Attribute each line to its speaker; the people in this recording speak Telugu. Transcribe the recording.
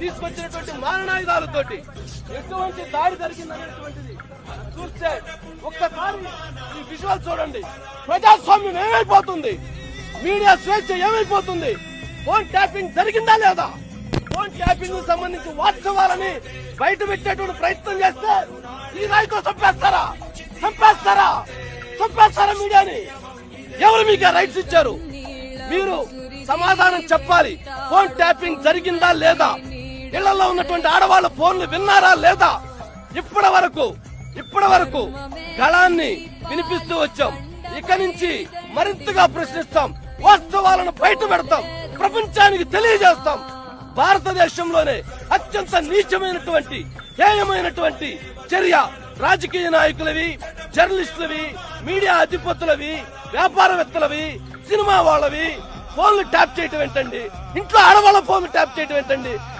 Speaker 1: తీసుకొచ్చినటువంటి మారణాయుధాలతోటి ఎటువంటి దాడి జరిగిందనేటువంటిది చూస్తే ఒక్కసారి ఈ విజువల్ చూడండి. ప్రజాస్వామ్యం ఏమైపోతుంది? మీడియా స్వేచ్ఛ ఏమైపోతుంది? ఫోన్ ట్యాపింగ్ జరిగిందా లేదా? ఫోన్ ట్యాపింగ్ సంబంధించి వాస్తవాలని బయట పెట్టేటువంటి ప్రయత్నం చేస్తే ఈ నాయకులు చంపేస్తారా? చంపేస్తారా? చంపేస్తారా మీడియాని? ఎవరు మీకు రైట్స్ ఇచ్చారు? మీరు సమాధానం చెప్పాలి. ఫోన్ ట్యాపింగ్ జరిగిందా లేదా? ఇళ్ళలో ఉన్నటువంటి ఆడవాళ్ళ ఫోన్లు విన్నారా లేదా? ఇప్పటి వరకు ఇప్పటి వరకు గళాన్ని వినిపిస్తూ వచ్చాం. ఇక నుంచి మరింతగా ప్రశ్నిస్తాం. వాస్తవాలను బయట పెడతాం. ప్రపంచానికి తెలియజేస్తాం. భారతదేశంలోనే అత్యంత నీచమైనటువంటి హేయమైనటువంటి చర్య రాజకీయ నాయకులవి జర్నలిస్టులవి మీడియా అధిపతులవి వ్యాపారవేత్తలవి సినిమా వాళ్ళవి. ఫోన్లు ట్యాప్ చేయటం ఏంటండి? ఇంట్లో ఆడవాళ్ళ ఫోన్లు ట్యాప్ చేయటం ఏంటండి?